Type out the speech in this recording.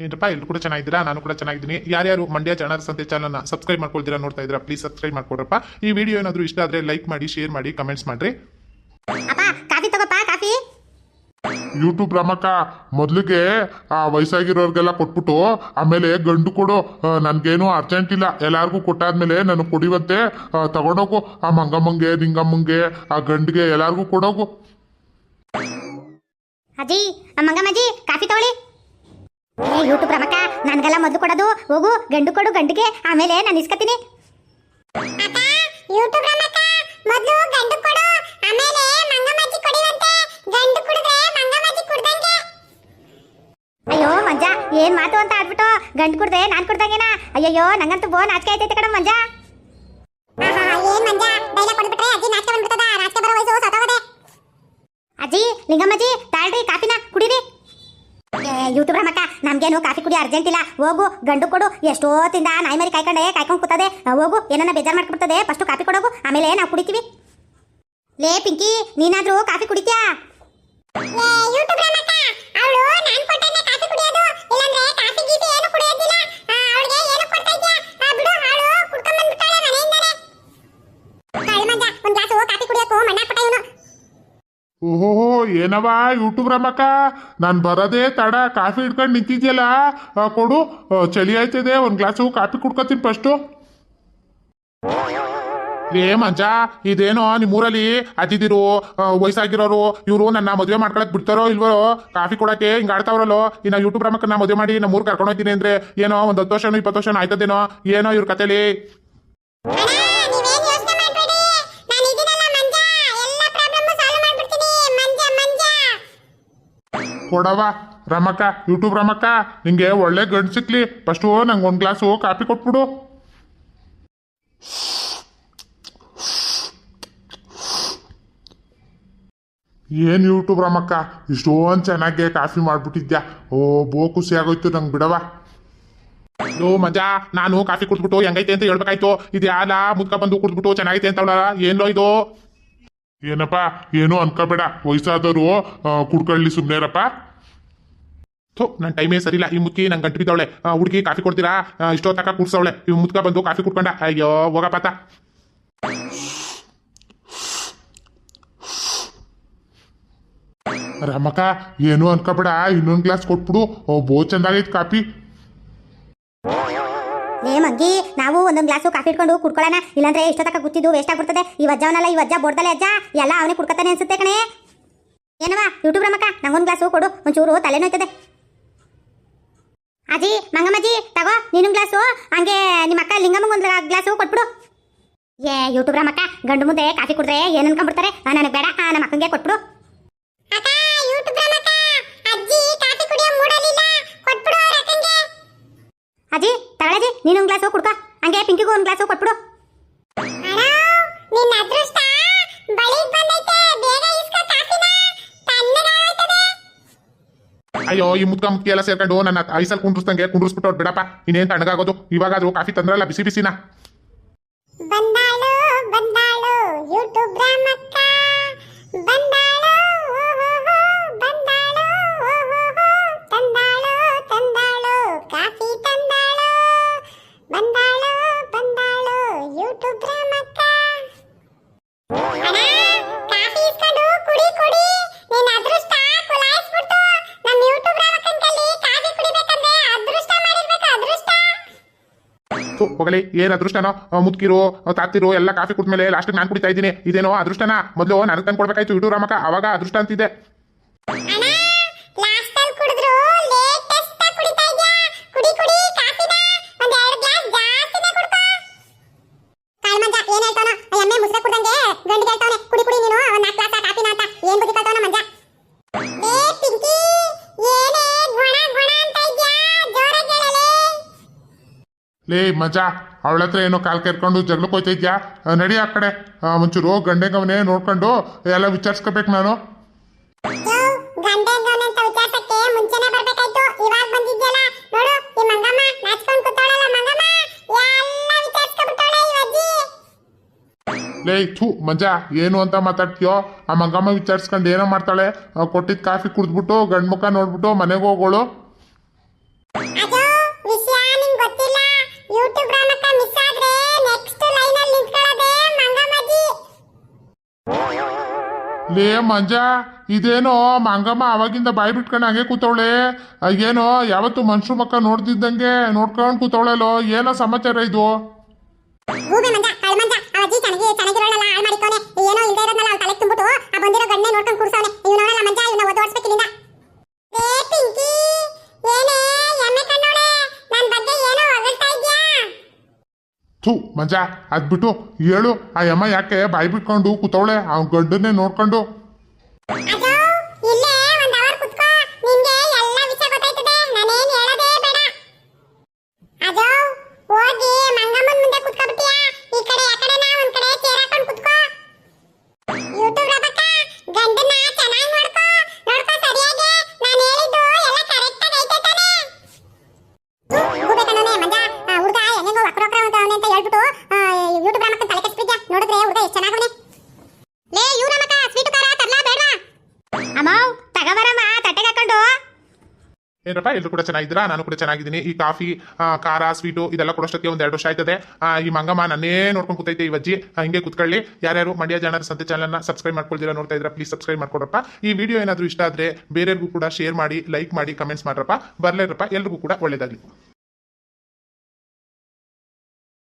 ಏನಪ್ಪ ಎಲ್ಲರೂ ಕೂಡ ಚೆನ್ನಾಗಿದ್ದೀರಾ? ನಾನು ಕೂಡ ಚೆನ್ನಾಗಿದ್ದೀನಿ. ಯಾರ್ಯಾರು ಮಂಡ್ಯ ಜನರ ಸಂತೆ ಚಾನಲ್ನ ಸಬ್ಸ್ಕ್ರೈಬ್ ಮಾಡ್ಕೊಳ್ತೀರಾ ನೋಡ್ತಾ ಇದ್ದೀರಾ ಪ್ಲೀಸ್ ಸಬ್ಸ್ಕ್ರೈಬ್ ಮಾಡ್ಕೊಡ್ರಪ್ಪ. ಈ ವಿಡಿಯೋ ಏನಾದರೂ ಇಷ್ಟ ಆದರೆ ಲೈಕ್ ಮಾಡಿ ಶೇರ್ ಮಾಡಿ ಕಮೆಂಟ್ಸ್ ಮಾಡಿರಿ. ಅಪ್ಪ ಕಾಫಿ ತಗೋಪ್ಪ ಕಾಫಿ. ಯೂಟ್ಯೂಬ್ ರಾಮಕ್ಕ ಮೊದಲಿಗೆ ಆ ವಯಸ್ಸಾಗಿರೋರ್ಗೆಲ್ಲ ಕೊಟ್ಬಿಟ್ಟು ಆಮೇಲೆ ಗಂಡು ಕೊಡು ನನಗೇನು ಅರ್ಜೆಂಟ್ ಇಲ್ಲ. ಎಲ್ಲಾರ್ಗೂ ಕೊಟ್ಟಾದ್ಮೇಲೆ ನಾನು ಕೊಡಿವಂತೆ ಆ, ತಗೊಂಡೋಗು. ಆ ಮಂಗಮ್ಮಂಗೆ ನಿಂಗಮ್ಮಂಗೆ ಆ ಗಂಡಿಗೆ ಎಲ್ಲಾರ್ಗೂ ಕೊಡೋಗು. ಅಜ್ಜಿ ಆ ಮಂಗಮ್ಮಜ್ಜಿ ಕಾಫಿ ತಗೊಳ್ಳಿ. ಏ ರಮಕ್ಕ ನನ್ಗೆಲ್ಲ ಮೊದಲು ಕೊಡೋದು ಹೋಗು ಗಂಡು ಕೊಡು ಗಂಡಿಗೆ ಆಮೇಲೆ ನಾನು ಇಸ್ಕತೀನಿ. ಅಯ್ಯೋ ಮಂಜ ಏನ್ ಮಾತು ಅಂತ ಆಡ್ಬಿಟ್ಟು ಗಂಡು ಕುಡ್ದೆ ನಾನ್ ಕುಡ್ದಂಗೇನ? ಅಯ್ಯಯ್ಯೋ ನಂಗಂತೂ ಬೋನ್ ಆಚೆ ಆಯ್ತೈತೆ ಕಣ ಮಂಜ. ಅಜ್ಜಿ ಲಿಂಗಮ್ಮಜ್ಜಿ ತಾಳ್ರಿ ಕಾಫಿನ ಕುಡೀರಿ. ಯೂಟ್ಯೂಬ್ ಮಕ್ಕ ನಮ್ಗೇನು ಕಾಫಿ ಕುಡಿ ಅರ್ಜೆಂಟ್ ಇಲ್ಲ. ಹೋಗು, ಗಂಡು ಕೊಡು, ಎಷ್ಟೋತ್ತಿಂದ ನಾಯಿ ಮರಿ ಕಾಯ್ಕೊಂಡೆ, ಕಾಯ್ಕೊಂಡು ಕೂತದೆ. ಹೋಗು, ಏನನ್ನ ಬೇಜಾರು ಮಾಡ್ಕೊಡ್ತದೆ ಫಸ್ಟ್ ಕಾಫಿ ಕೊಡೋಗು, ಆಮೇಲೆ ನಾವು ಕುಡಿತೀವಿ. ಲೇ, ಪಿಂಕಿ, ನೀನಾದ್ರೂ ಕಾಫಿ ಕುಡಿತ್ಯಾ? ಓಹೋ ಏನವ ಯೂಟ್ಯೂಬ್ ರಮಕ್ಕ ನಾನು ಬರೋದೇ ತಡ, ಕಾಫಿ ಇಟ್ಕೊಂಡು ನಿಂತಿದ್ಯಲ್ಲ? ಕೊಡು. ಚಳಿ ಆಯ್ತದೆ, ಒಂದು ಗ್ಲಾಸು ಕಾಫಿ ಕುಡ್ಕೊತೀನಿ ಫಸ್ಟು ಏ, ಮಂಜ, ಇದೇನೋ ನಿಮ್ಮೂರಲ್ಲಿ? ಅತಿಥಿರು ವಯಸ್ಸಾಗಿರೋರು, ಇವರು ನನ್ನ ಮದುವೆ ಮಾಡ್ಕೊಳಕ್ ಬಿಡ್ತಾರೋ ಇಲ್ವೋ? ಕಾಫಿ ಕೊಡಕ್ಕೆ ಹಿಂಗೆ ಆಡ್ತಾವ್ರಲ್ಲೋ? ಇನ್ನು ಯೂಟ್ಯೂಬ್ ನಾ ಮದುವೆ ಮಾಡಿ ನಮ್ಮ ಊರ್ ಕರ್ಕೊಂಡು ಹೋಗ್ತೀನಿ ಅಂದ್ರೆ ಏನೋ ಒಂದು ಹತ್ತು ವರ್ಷನೋ ಇಪ್ಪತ್ತು ವರ್ಷನೋ ಆಯ್ತದೇನೋ? ಏನೋ ಇವ್ರ ಕತೆಲಿ ಕೊಡವ? ರಮಕ ಯೂಟ್ಯೂಬ್ ರಮಕ, ನಿಂಗೆ ಒಳ್ಳೆ ಗಂಡು ಸಿಕ್ಲಿ. ಫಸ್ಟು ನಂಗೆ ಒಂದು ಗ್ಲಾಸು ಕಾಫಿ ಕೊಟ್ಬಿಡು. ಏನು ಯೂಟ್ಯೂಬ್ ರಮಕ್ಕ ಇಷ್ಟೊಂದು ಚೆನ್ನಾಗಿ ಕಾಫಿ ಮಾಡಿಬಿಟ್ಟಿದ್ಯಾ? ಓ, ಬೋ ಖುಷಿ ಆಗೋಯ್ತು ನಂಗೆ ಬಿಡವ. ಅಯ್ಯೋ ಮಜಾ, ನಾನು ಕಾಫಿ ಕುಡ್ಬಿಟ್ಟು ಹೆಂಗೈತೆ ಅಂತ ಹೇಳ್ಬೇಕಾಯ್ತು. ಇದು ಯಾಲ ಮುದ್ಕ ಬಂದು ಕುಡ್ದ್ಬಿಟ್ಟು ಚೆನ್ನಾಗೈತೆ ಅಂತ ಏನ್ಲೋ ಇದು? ಏನಪ್ಪ? ಏನು ಅನ್ಕೋಬೇಡ. ವಯಸ್ಸಾದವರು ಕುಡ್ಕೊಳ್ಳಿ ಸುಮ್ಮನೆರಪ್ಪ ಥೋ ನನ್ನ ಟೈಮೇ ಸರಿಲ್ಲ ಈ ಮುದ್ಕಿ ನಂಗೆ ಗಂಟು ಬಿದ್ದವಳೆ ಹುಡುಗಿ ಕಾಫಿ ಕೊಡ್ತೀರಾ? ಇಷ್ಟೋ ತಕ ಕುಡ್ಸವಳೆ ಇವ್ ಮುತ್ಕ ಬಂದು ಕಾಫಿ ಕುಡ್ಕೊಂಡ. ಅಯ್ಯೋ, ಹೋಗಪ್ಪಾತ. ರಮಕ, ಏನು ಅನ್ಕೋಬೇಡ. ಇನ್ನೊಂದು ಗ್ಲಾಸ್ ಕೊಟ್ಬಿಡು. ಓ ಬೋ ಚಂದಾಗೈತೆ ಕಾಫಿ. ಮಂಗಿ ನಾವು ಒಂದೊಂದು ಗ್ಲಾಸು ಕಾಫಿ ಇಟ್ಕೊಂಡು ಕುಡ್ಕೊಳ್ಳೋಣ ಇಲ್ಲಾಂದ್ರೆ ಇಷ್ಟೊತ್ತಕ ಗುತ್ತಿದ್ದು ವೇಸ್ಟ್ ಆಗ್ಬಿಡ್ತದೆ. ಈ ಅಜ್ಜವನಲ್ಲ ಈ ವಜ್ಜ ಬೋಡ್ದಲೆ ಅಜ್ಜ. ಎಲ್ಲ ಅವನೇ ಕುಡ್ಕತಾನೆ ಅನ್ಸುತ್ತೆ ಕಣೆ. ಏನವಾ ಯೂಟ್ಯೂಬ್ ರಮಕ್ಕ, ನಂಗೊಂದು ಗ್ಲಾಸು ಕೊಡು. ಒಂಚೂರು ತಲೆನೋಯ್ತದೆ ಅಜ್ಜಿ, ಮಂಗಮ್ಮಜ್ಜಿ, ತಗೋ ನೀನು ಗ್ಲಾಸು ಹಂಗೆ ನಿಮ್ಮ ಅಕ್ಕ ಲಿಂಗಮ್ಮಂಗ್ ಒಂದು ಗ್ಲಾಸು ಕೊಟ್ಬಿಡು. ಏ ಯೂಟ್ಯೂಬ್ ರಮಕ್ಕ, ಗಂಡು ಮುಂದೆ ಕಾಫಿ ಕುಡಿದ್ರೆ ಏನ್ ಅನ್ಕೊಂಡ್ಬಿಡ್ತಾರೆ? ನನಗೆ ಬೇಡ. ನಮ್ಮ ಅಕ್ಕಂಗೆ ಕೊಟ್ಬಿಡು. ಅಜ್ಜಿ ತಗೊಳಜಿ ನೀನು ಒಂದು ಗ್ಲಾಸು ಕುಡ್ಕ. ಹಂಗೆ ಪಿಂಕಿಗೂ ಒಂದು ಗ್ಲಾಸು ಕೊಟ್ಬಿಡು. ನಿನ್ನ ಅದೃಷ್ಟ ಬಳಿಗ್ ಬಂದೈತೆ ಬೇಗ ಇಸ್ಕ ಕಾಫಿನ. ತಣ್ಣಗಾಗೋಯ್ತದೆ ಅಯ್ಯೋ ಈ ಮುದ್ಕ ಮುದ್ಕಿ ಎಲ್ಲ ಸೇರ್ಕೊಂಡು ನನ್ನ ಐಸಲ್ ಕುಂಡ್ರಿಸ್ದಂಗೆ ಕುಂಡ್ರಿಸ್ಬಿಟ್ಟು ಬಿಡಪ್ಪ. ಇನ್ನೇನ್ ತಣ್ಣಗಾಗೋದು? ಇವಾಗ ಅದು ಕಾಫಿ ತಂದ್ರಲ್ಲ ಬಿಸಿ ಬಿಸಿನ. ಬಂದಾಳು ಬಂದಾಳು. ಯೂಟ್ಯೂಬ್ ರಾಮಕ್ಕ ಹೋಗಲಿ, ಏನ್ ಅದೃಷ್ಟನೋ ಮುತ್ಕಿರೋ ತಾತಿರೋ ಎಲ್ಲ ಕಾಫಿ ಕುಡ್ಮೇಲೆ ಲಾಸ್ಟ್ ನಾನು ಕುಡಿತಾ ಇದ್ದೀನಿ. ಇದೇನೋ ಅದೃಷ್ಟನ? ಮೊದಲು ನನಗೆ ತಂದು ಕೊಡ್ಬೇಕಾಯ್ತು. ಇಡು ರಾಮಕ ಅವಾಗ ಅದೃಷ್ಟ ಅಂತಿದೆ. ಲೇ ಮಜಾ ಅವಳ ಹತ್ರ ಏನೋ ಕಾಲು ಕೆರ್ಕೊಂಡು ಜಗಳಕ್ಕೆ ಹೋಯ್ತಿದ್ಯಾ ನಡಿ ಆ ಕಡೆ. ಒಂಚೂರು ಗಂಡೆಗವನೇ ನೋಡ್ಕೊಂಡು ಎಲ್ಲ ವಿಚಾರಿಸ್ಕೋಬೇಕು ನಾನು. ಲೇ ಥೂ ಮಜಾ ಏನು ಅಂತ ಮಾತಾಡ್ತೀಯೋ? ಆ ಮಂಗಮ್ಮ ವಿಚಾರಿಸ್ಕೊಂಡು ಏನೋ ಮಾಡ್ತಾಳೆ. ಕೊಟ್ಟಿದ್ದ ಕಾಫಿ ಕುಡಿದ್ಬಿಟ್ಟು ಗಂಡು ಮುಖ ನೋಡ್ಬಿಟ್ಟು ಮನೆಗೆ ಹೋಗೋಳು. ಲೇ, ಮಂಜ, ಇದೇನೋ ಮಂಗಮ್ಮ ಅವಾಗಿಂದ ಬಾಯಿ ಬಿಟ್ಕೊಂಡು ಹಂಗೆ ಕೂತವಳೆ. ಏನೋ ಯಾವತ್ತು ಮನುಷ್ಯ ಮಕ್ಕ ನೋಡ್ದಿದ್ದಂಗೆ ನೋಡ್ಕೊಂಡು ಕೂತವಳಲ್ಲೋ, ಏನೋ ಸಮಾಚಾರ ಇದು ಗೂಬೆ ಮಂಜ ಕಳ್ ಮಂಜ ಆ ಅಜ್ಜಿ ಚೆನ್ನಾಗಿ ಚೆನ್ನಾಗಿರೋಳಲ್ಲ ಹಾಳು ಮಾಡಿಕೋನೆ ಏನೋ ಇಲ್ದೇ ಇರೋದ್ನಲ್ಲ ಅವ್ನ ತಲೆಗೆ ತುಂಬಿಟ್ಟು ಆ ಬಂದಿರೋ ಗಂಡನೆ ನೋಡ್ಕೊಂಡು ಕೂರ್ಸವನೆ ಇವನೋಳಲ್ಲ ಮಂಜ ಇವನ ಓದೋಡ್ಸ್ಬೇಕು ಇಲ್ಲಿಂದ ಏ ಪಿಂಕಿ ಏನೇ ಎಮ್ಮೆ ಕಣ್ಣೋಳೆ ನನ್ ಬಗ್ಗೆ ಏನೋ ಹೊಗಳ್ತಾ ಇದ್ಯಾ ಥೂ ಮಂಜ. ಅದ್ಬಿಟ್ಟು ಹೇಳು ಆ ಯಮ್ಮ ಯಾಕೆ ಬಾಯಿ ಬಿಟ್ಕೊಂಡು ಕೂತವಳೆ? ಅವ್ನ ಗಂಡನ್ನೇ ನೋಡ್ಕೊಂಡು. ಏನಪ್ಪ ಎಲ್ಲರೂ ಕೂಡ ಚೆನ್ನಾಗಿದ್ದೀರಾ? ನಾನು ಕೂಡ ಚೆನ್ನಾಗಿದ್ದೀನಿ. ಈ ಕಾಫಿ ಖಾರ, ಸ್ವೀಟು, ಇದೆಲ್ಲ ಕೊಡೋಷ್ಟಕ್ಕೆ ಒಂದು ಎರಡು ವರ್ಷ ಆಯ್ತದೆ. ಈ ಮಂಗಮ್ಮ ನನ್ನೇ ನೋಡ್ಕೊಂಡು ಕೂತೈತೆ, ಈ ವಜ್ಜಿ ಹಿಂಗೆ ಕೂತ್ಕೊಳ್ಳಿ. ಯಾರ್ಯಾರು ಮಂಡ್ಯ ಜನರ ಸಂತೆ ಚಾನಲ್ನ ಸಬ್ಸ್ಕ್ರೈಬ್ ಮಾಡ್ಕೊಳ್ತೀರಾ ನೋಡ್ತಾ ಇದ್ರೆ ಪ್ಲೀಸ್ ಸಬ್ಸ್ಕ್ರೈಬ್ ಮಾಡ್ಕೊಡಪ್ಪ ಈ ವಿಡಿಯೋ ಏನಾದರೂ ಇಷ್ಟ ಆದರೆ ಬೇರೆಯವ್ರಿಗೂ ಕೂಡ ಶೇರ್ ಮಾಡಿ ಲೈಕ್ ಮಾಡಿ ಕಮೆಂಟ್ಸ್ ಮಾಡ್ರಪ್ಪ. ಬರ್ಲೇರಪ್ಪ. ಎಲ್ರಿಗೂ ಕೂಡ ಒಳ್ಳೇದಾಗಲಿ.